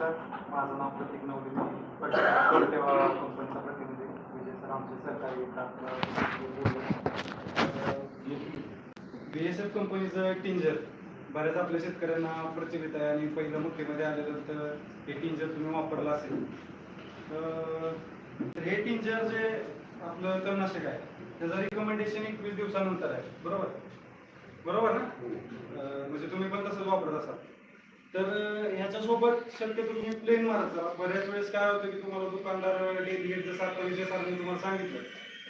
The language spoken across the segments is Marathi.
नमस्कार. माझं नाव प्रतीक कडटेवा कंपनीचा प्रतिनिधी विजय सर आमचे सहकारी बी एस एफ कंपनीचं टिंजर बऱ्याच आपल्या शेतकऱ्यांना प्रचलित आहे आणि पहिलं मुख्यमध्ये आल्यानंतर हे टिंजर तुम्ही वापरलं असेल. तर हे टिंजर जे आपलं तणनाशक आहे त्याचं रिकमेंडेशन एकवीस दिवसानंतर आहे. बरोबर? बरोबर ना? अं, म्हणजे तुम्ही पण तसंच वापरत असाल. तर ह्याच्यासोबत शक्यतो तुम्ही प्लेन मारत जा बऱ्याच वेळेस काय होतं की तुम्हाला दुकानदार डेलिगेट जसं आता विजय सरांनी तुम्हाला सांगितलं.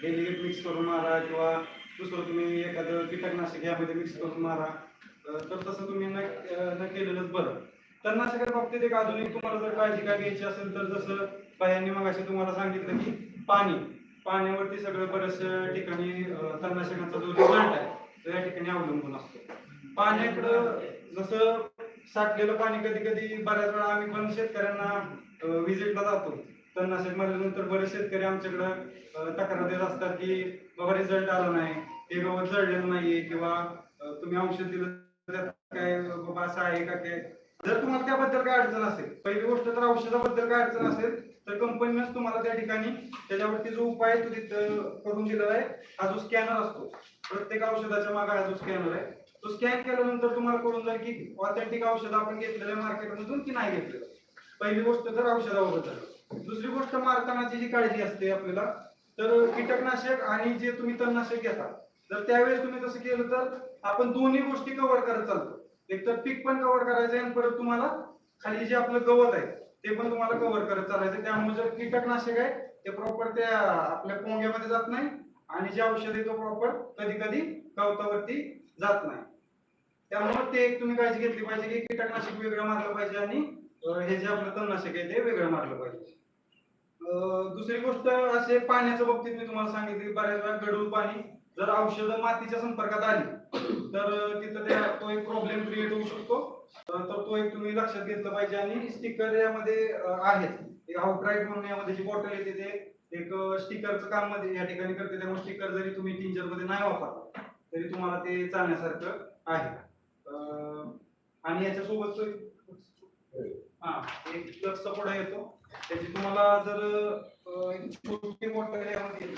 डेलिगेट मिक्स करून मारा किंवा दुसरं तुम्ही एखादं कीटकनाशक यामध्ये मिक्स करून मारा. तर तसं तुम्ही न न केलेलंच बरं. तणनाशकाच्या बाबतीत एक अजून तुम्हाला जर काळजी काय घ्यायची असेल तर जसं पायांनी मग तुम्हाला सांगितलं की पाणी. पाण्यावरती सगळं बऱ्याचशा ठिकाणी तणनाशकाचा जो रिझल्ट आहे तो या ठिकाणी अवलंबून असतो. पाण्याकडं जसं साठलेलं पाणी कधी कधी बऱ्याच वेळा आम्ही पण शेतकऱ्यांना विजिटला जातो. तणनाशक मारल्यानंतर बरेच शेतकरी आमच्याकडे तक्रार देत असतात की बाबा रिझल्ट आला नाही. ते गवत जळलेलं नाहीये किंवा तुम्ही औषध दिलं काय बाबा असं आहे का काय? जर तुम्हाला त्याबद्दल काय अडचण असेल पहिली गोष्ट तर औषधाबद्दल काय अडचण असेल तर कंपनीनेच तुम्हाला त्या ठिकाणी त्याच्यावरती जो उपाय आहे तो तिथं करून दिलेला आहे. हा जो स्कॅनर असतो प्रत्येक औषधाच्या मागे हा जो स्कॅनर आहे तो स्कॅन केल्यानंतर तुम्हाला कळून जाईल की ऑथेंटिक औषध आपण घेतलेलं आहे मार्केटमधून की नाही घेतलेलं. पहिली गोष्ट तर औषधाबद्दल दुसरी गोष्ट मारतानाची जी काळजी असते आपल्याला तर कीटकनाशक आणि जे तुम्ही तणनाशक घेता जर त्यावेळेस तुम्ही तसं केलं तर आपण दोन्ही गोष्टी कव्हर करत चालतो. एक तर पीक पण कव्हर करायचं आहे आणि परत तुम्हाला खाली जे आपलं गवत आहे ते पण तुम्हाला कव्हर करत चालायचं. त्यामुळे जर कीटकनाशक आहे ते प्रॉपर त्या आपल्या पोंग्यामध्ये जात नाही आणि जे औषध आहे तो प्रॉपर कधी कधी गवतावरती जात नाही. त्यामुळे ते एक तुम्ही काळजी घेतली पाहिजे की कीटकनाशक वेगळं मारलं पाहिजे आणि हे जे आपलं तणनाशक आहे ते वेगळं मारलं पाहिजे. दुसरी गोष्ट असे पाण्याच्या बाबतीत मी तुम्हाला सांगितली बऱ्याच वेळा गढूळ पाणी जर औषधं मातीच्या संपर्कात आली तर तिथं तो एक प्रॉब्लेम क्रिएट होऊ शकतो. तो एक तुम्ही लक्षात घेतलं पाहिजे आणि स्टिकर यामध्ये आहेत. एक आउटराईट म्हणून यामध्ये जी बॉटल येते ते एक स्टिकरचं काममध्ये या ठिकाणी करते. त्यामुळे स्टिकर जरी तुम्ही टिंचरमध्ये नाही वापरला तरी तुम्हाला ते चालण्यासारखं आहे. आणि याच्यासोबत एक- हा एक लक्ष पुढे येतो. त्याची तुम्हाला जर छोटी बॉटल यामध्ये